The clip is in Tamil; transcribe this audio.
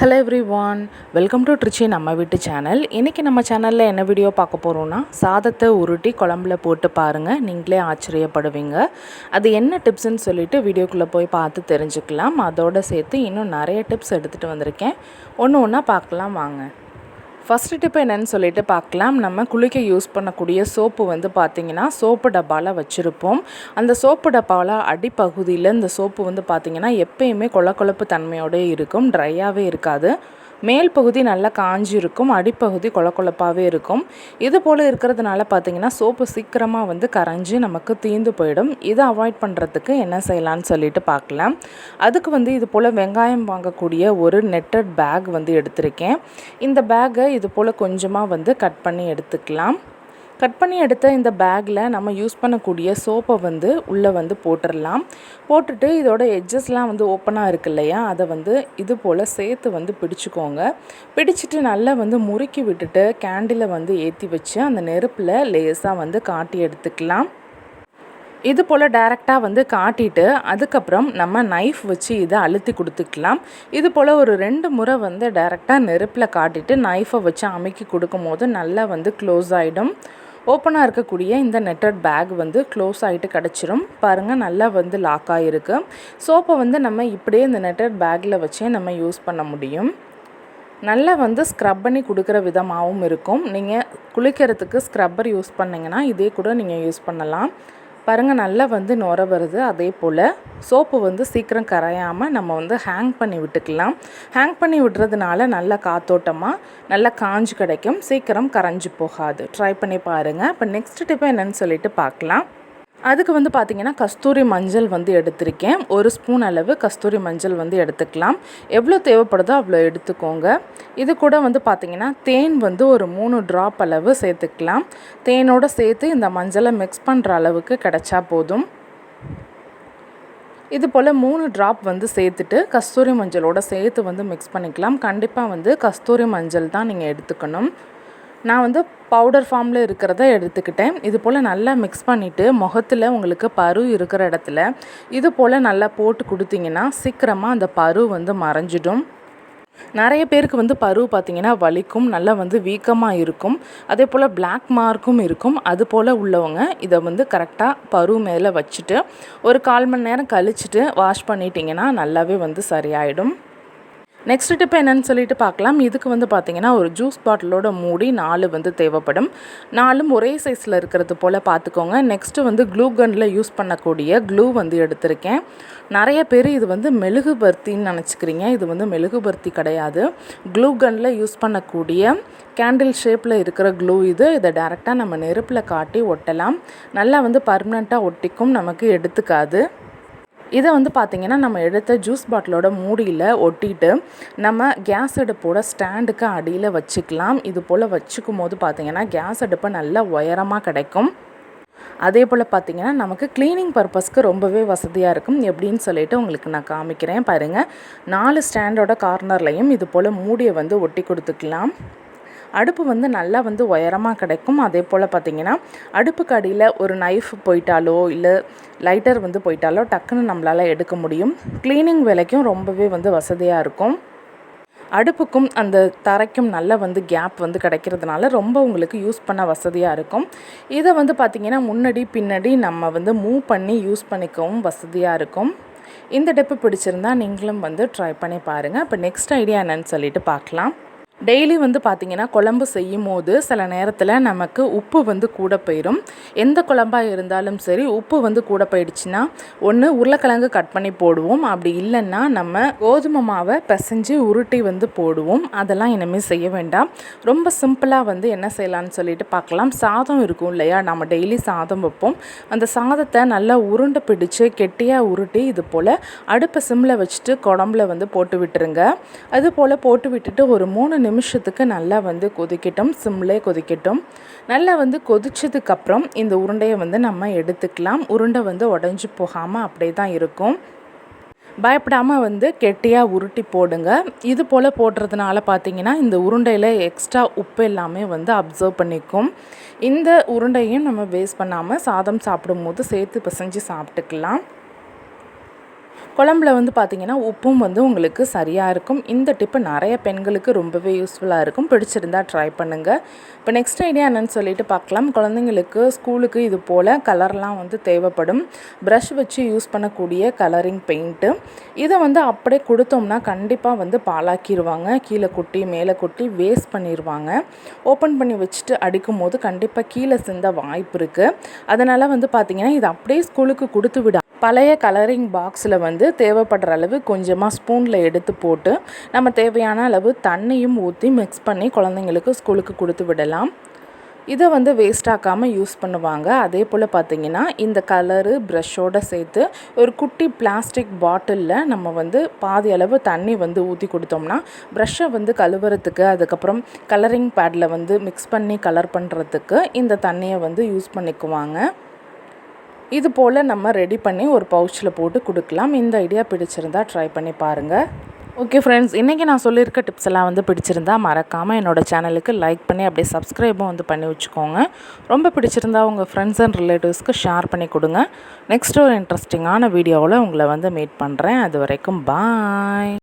Hello everyone welcome to Trichy நம்ம வீட்டு சேனல் இன்றைக்கி நம்ம சேனலில் என்ன வீடியோ பார்க்க போகிறோன்னா சாதத்தை உருட்டி குழம்புல போட்டு பாருங்கள் நீங்களே ஆச்சரியப்படுவீங்க. அது என்ன டிப்ஸ்ன்னு சொல்லிவிட்டு வீடியோக்குள்ளே போய் பார்த்து தெரிஞ்சுக்கலாம். அதோடு சேர்த்து இன்னும் நிறைய டிப்ஸ் எடுத்துகிட்டு வந்திருக்கேன். ஒன்று ஒன்றா பார்க்கலாம் வாங்க. ஃபஸ்ட்டு டிப் என்னென்னு சொல்லிட்டு பார்க்கலாம். நம்ம குளிக்க யூஸ் பண்ணக்கூடிய சோப்பு வந்து பார்த்திங்கன்னா சோப்பு டப்பாவில் வச்சுருப்போம். அந்த சோப்பு டப்பாவில் அடிப்பகுதியில் இந்த சோப்பு வந்து பார்த்திங்கன்னா எப்பயுமே கொல கொழப்பு தன்மையோடே இருக்கும். ட்ரையாகவே இருக்காது. மேல் பகுதி நல்லா காஞ்சி இருக்கும் அடிப்பகுதி கொழக்கொழப்பாகவே இருக்கும். இது போல் இருக்கிறதுனால பார்த்திங்கன்னா சோப்பு சீக்கிரமாக வந்து கரைஞ்சி நமக்கு தீந்து போயிடும். இதை அவாய்ட் பண்ணுறதுக்கு என்ன செய்யலான்னு சொல்லிட்டு பார்க்கலாம் அதுக்கு வந்து இது போல் வெங்காயம் வாங்கக்கூடிய ஒரு நெட்டட் பேக் வந்து எடுத்திருக்கேன். இந்த பேக்கை இது போல் கொஞ்சமாக வந்து கட் பண்ணி எடுத்துக்கலாம். கட் பண்ணி எடுத்த இந்த பேக்கில் நம்ம யூஸ் பண்ணக்கூடிய சோப்பை வந்து உள்ளே வந்து போட்டுடலாம். போட்டுட்டு இதோட எட்ஜஸ்லாம் வந்து ஓப்பனாக இருக்கு இல்லையா? அதை வந்து இது போல் சேர்த்து வந்து பிடிச்சிக்கோங்க. பிடிச்சிட்டு நல்லா வந்து முறுக்கி விட்டுட்டு கேண்டிலை வந்து ஏற்றி வச்சு அந்த நெருப்பில் லேஸாக வந்து காட்டி எடுத்துக்கலாம். இது போல் டைரெக்டாக வந்து காட்டிட்டு அதுக்கப்புறம் நம்ம நைஃப் வச்சு இதை அழுத்தி கொடுத்துக்கலாம். இது போல் ஒரு ரெண்டு முறை வந்து டைரெக்டாக நெருப்பில் காட்டிட்டு நைஃபை வச்சு அமைக்கி கொடுக்கும் போது நல்லா வந்து க்ளோஸ் ஆகிடும் ஓப்பனாக இருக்கக்கூடிய இந்த நெட்டட் பேக் வந்து க்ளோஸ் ஆகிட்டு கிடச்சிரும். பாருங்கள் நல்லா வந்து லாக் ஆகிருக்கு சோப்பை வந்து நம்ம இப்படியே இந்த நெட்டட் பேக்கில் வச்சே நம்ம யூஸ் பண்ண முடியும். நல்லா வந்து ஸ்க்ரப் பண்ணி கொடுக்குற விதமாகவும் இருக்கும். நீங்கள் குளிக்கிறதுக்கு ஸ்க்ரப்பர் யூஸ் பண்ணிங்கன்னா இதே கூட நீங்கள் யூஸ் பண்ணலாம். பாருங்கள் நல்லா வந்து நுர வருது. அதே போல் சோப்பு வந்து சீக்கிரம் கரையாமல் நம்ம வந்து ஹேங் பண்ணி விட்டுக்கலாம். ஹேங் பண்ணி விடுறதுனால நல்ல காத்தோட்டமாக நல்லா காஞ்சு கிடைக்கும். சீக்கிரம் கரைஞ்சி போகாது. ட்ரை பண்ணி பாருங்கள் இப்போ நெக்ஸ்ட் டிப் என்னென்னு சொல்லிட்டு பார்க்கலாம் அதுக்கு வந்து பார்த்திங்கன்னா கஸ்தூரி மஞ்சள் வந்து எடுத்திருக்கேன். ஒரு ஸ்பூன் அளவு கஸ்தூரி மஞ்சள் வந்து எடுத்துக்கலாம். எவ்வளோ தேவைப்படுதோ அவ்வளோ எடுத்துக்கோங்க. இது கூட வந்து பார்த்திங்கன்னா தேன் வந்து ஒரு மூணு ட்ராப் அளவு சேர்த்துக்கலாம். தேனோடு சேர்த்து இந்த மஞ்சளை மிக்ஸ் பண்ணுற அளவுக்கு கிடச்சா போதும். இது போல் மூணு ட்ராப் வந்து சேர்த்துட்டு கஸ்தூரி மஞ்சளோட சேர்த்து வந்து மிக்ஸ் பண்ணிக்கலாம். கண்டிப்பாக வந்து கஸ்தூரி மஞ்சள் தான் நீங்கள் எடுத்துக்கணும். நான் வந்து பவுடர் ஃபார்மில் இருக்கிறத எடுத்துக்கிட்டேன். இது போல் நல்லா மிக்ஸ் பண்ணிவிட்டு முகத்தில் உங்களுக்கு பரு இருக்கிற இடத்துல இது போல் நல்லா போட்டு கொடுத்தீங்கன்னா சீக்கிரமாக அந்த பரு வந்து மறைஞ்சிடும். நிறைய பேருக்கு வந்து பரு பார்த்திங்கன்னா வலிக்கும் நல்லா வந்து வீக்கமாக இருக்கும். அதே போல் பிளாக் மார்க்கும் இருக்கும். அது போல் உள்ளவங்க இதை வந்து கரெக்டாக பரு மேலே வச்சுட்டு ஒரு கால் மணி நேரம் கழிச்சிட்டு வாஷ் பண்ணிட்டீங்கன்னா நல்லாவே வந்து சரியாயிடும். நெக்ஸ்ட் டிப் என்னன்னு சொல்லிட்டு பார்க்கலாம். இதுக்கு வந்து பார்த்திங்கன்னா ஒரு ஜூஸ் பாட்டிலோட மூடி நாலு வந்து தேவைப்படும். நாலும் ஒரே சைஸில் இருக்கிறது போல் பார்த்துக்கோங்க. நெக்ஸ்ட்டு வந்து க்ளூ கனில் யூஸ் பண்ணக்கூடிய க்ளூ வந்து எடுத்திருக்கேன். நிறைய பேர் இது வந்து மெழுகுபர்த்தின்னு நினச்சிக்கிறீங்க. இது வந்து மெழுகுபர்த்தி கிடையாது. க்ளூ கன்னில் யூஸ் பண்ணக்கூடிய கேண்டில் ஷேப்பில் இருக்கிற க்ளூ இது. இதை டேரெக்டாக நம்ம நெருப்பில் காட்டி ஒட்டலாம். நல்லா வந்து பர்மனெண்ட்டாக ஒட்டிக்கும். நமக்கு எடுத்துக்காது. இதை வந்து பார்த்திங்கன்னா நம்ம எடுத்த ஜூஸ் பாட்டிலோட மூடியில் ஒட்டிட்டு நம்ம கேஸ் அடுப்போட ஸ்டாண்டுக்கு அடியில் வச்சுக்கலாம். இது போல் வச்சுக்கும் போது பார்த்திங்கன்னா கேஸ் அடுப்பை நல்லா உயரமாக கிடைக்கும். அதே போல் பார்த்திங்கன்னா நமக்கு க்ளீனிங் பர்பஸ்க்கு ரொம்பவே வசதியாக இருக்கும். எப்படின்னு சொல்லிட்டு உங்களுக்கு நான் காமிக்கிறேன். பாருங்கள் நாலு ஸ்டாண்டோட கார்னர்லையும் இது போல் மூடியை வந்து ஒட்டி கொடுத்துக்கலாம். அடுப்பு வந்து நல்லா வந்து உயரமாக கிடைக்கும். அதே போல் பார்த்திங்கன்னா அடுப்புக்கு அடியில் ஒரு நைஃப் போயிட்டாலோ இல்லை லைட்டர் வந்து போயிட்டாலோ டக்குன்னு நம்மளால் எடுக்க முடியும். க்ளீனிங் வேலைக்கும் ரொம்பவே வந்து வசதியாக இருக்கும். அடுப்புக்கும் அந்த தரைக்கும் நல்ல வந்து கேப் வந்து கிடைக்கிறதுனால ரொம்ப உங்களுக்கு யூஸ் பண்ண வசதியாக இருக்கும். இதை வந்து பார்த்திங்கன்னா முன்னாடி பின்னாடி நம்ம வந்து மூவ் பண்ணி யூஸ் பண்ணிக்கவும் வசதியாக இருக்கும். இந்த டெப்பு பிடிச்சிருந்தா நீங்களும் வந்து ட்ரை பண்ணி பாருங்கள் இப்போ நெக்ஸ்ட் ஐடியா என்னன்னு சொல்லிட்டு பார்க்கலாம் டெய்லி வந்து பார்த்திங்கன்னா குழம்பு செய்யும் போது சில நேரத்தில் நமக்கு உப்பு வந்து கூட போயிடும் எந்த குழம்பாக இருந்தாலும் சரி உப்பு வந்து கூட போயிடுச்சுன்னா ஒன்று உருளைக்கிழங்கு கட் பண்ணி போடுவோம். அப்படி இல்லைன்னா நம்ம கோதுமை மாவை பிசைஞ்சு உருட்டி வந்து போடுவோம். அதெல்லாம் இனிமேல் செய்ய வேண்டாம். ரொம்ப சிம்பிளாக வந்து என்ன செய்யலாம்னு சொல்லிட்டு பார்க்கலாம் சாதம் இருக்கும் இல்லையா? நம்ம டெய்லி சாதம் வைப்போம். அந்த சாதத்தை நல்லா உருண்டை பிடிச்சு கெட்டியாக உருட்டி இது போல் அடுப்பை சிம்மில் வச்சுட்டு குழம்புல வந்து போட்டு விட்டுருங்க. அது போல் போட்டு விட்டுட்டு ஒரு மூணு நிமிஷத்துக்கு நல்லா வந்து கொதிக்கட்டும் சிம்லே கொதிக்கட்டும். நல்லா வந்து கொதிச்சதுக்கப்புறம் இந்த உருண்டையை வந்து நம்ம எடுத்துக்கலாம். உருண்டை வந்து உடஞ்சி போகாமல் அப்படியே தான் இருக்கும். பயப்படாமல் வந்து கெட்டியாக உருட்டி போடுங்க. இது போல் போடுறதுனால பார்த்தீங்கன்னா இந்த உருண்டையில் எக்ஸ்ட்ரா உப்பு எல்லாமே வந்து அப்சர்வ் பண்ணிக்கும். இந்த உருண்டையும் நம்ம வேஸ்ட் பண்ணாமல் சாதம் சாப்பிடும்போது சேர்த்து பிசைஞ்சு சாப்பிட்டுக்கலாம். குழம்புல வந்து பார்த்திங்கன்னா உப்பும் வந்து உங்களுக்கு சரியாக இருக்கும். இந்த டிப்பு நிறைய பெண்களுக்கு ரொம்பவே யூஸ்ஃபுல்லாக இருக்கும். பிடிச்சிருந்தா ட்ரை பண்ணுங்கள் இப்போ நெக்ஸ்ட் ஐடியா என்னென்னு சொல்லிட்டு பார்க்கலாம் குழந்தைங்களுக்கு ஸ்கூலுக்கு இது போல் கலர்லாம் வந்து தேவைப்படும். ப்ரஷ் வச்சு யூஸ் பண்ணக்கூடிய கலரிங் பெயிண்ட்டு இதை வந்து அப்படியே கொடுத்தோம்னா கண்டிப்பாக வந்து பாலாக்கிடுவாங்க கீழே கொட்டி மேலே கொட்டி வேஸ்ட் பண்ணிடுவாங்க ஓப்பன் பண்ணி வச்சுட்டு அடிக்கும் போது கண்டிப்பாக கீழே சிந்த வாய்ப்பு இருக்குது அதனால் வந்து பார்த்திங்கன்னா இது அப்படியே ஸ்கூலுக்கு கொடுத்து விட பழைய கலரிங் பாக்ஸில் வந்து தேவைப்படுற அளவு கொஞ்சமாக ஸ்பூனில் எடுத்து போட்டு நம்ம தேவையான அளவு தண்ணியும் ஊற்றி மிக்ஸ் பண்ணி குழந்தைங்களுக்கு ஸ்கூலுக்கு கொடுத்து விடலாம். இதை வந்து வேஸ்ட் ஆக்காமல் யூஸ் பண்ணுவாங்க. அதே போல் பார்த்திங்கன்னா இந்த கலரு ப்ரஷ்ஷோடு சேர்த்து ஒரு குட்டி பிளாஸ்டிக் பாட்டிலில் நம்ம வந்து பாதி அளவு தண்ணி வந்து ஊற்றி கொடுத்தோம்னா ப்ரஷ்ஷை வந்து கழுவுறதுக்கு அதுக்கப்புறம் கலரிங் பேடில் வந்து மிக்ஸ் பண்ணி கலர் பண்ணுறதுக்கு இந்த தண்ணியை வந்து யூஸ் பண்ணிக்குவாங்க. இது போல் நம்ம ரெடி பண்ணி ஒரு பவுச்சில் போட்டு கொடுக்கலாம். இந்த ஐடியா பிடிச்சிருந்தா ட்ரை பண்ணி பாருங்கள் ஓகே ஃப்ரெண்ட்ஸ் இன்றைக்கி நான் சொல்லியிருக்க டிப்ஸ் எல்லாம் வந்து பிடிச்சிருந்தா மறக்காமல் என்னோடய சேனலுக்கு லைக் பண்ணி அப்படியே சப்ஸ்கிரைபும் வந்து பண்ணி வச்சுக்கோங்க. ரொம்ப பிடிச்சிருந்தா உங்கள் ஃப்ரெண்ட்ஸ் அண்ட் ரிலேட்டிவ்ஸ்க்கு ஷேர் பண்ணி கொடுங்க. நெக்ஸ்ட் ஒரு இன்ட்ரெஸ்டிங்கான வீடியோவில் உங்களை வந்து மீட் பண்ணுறேன் அது வரைக்கும் பாய்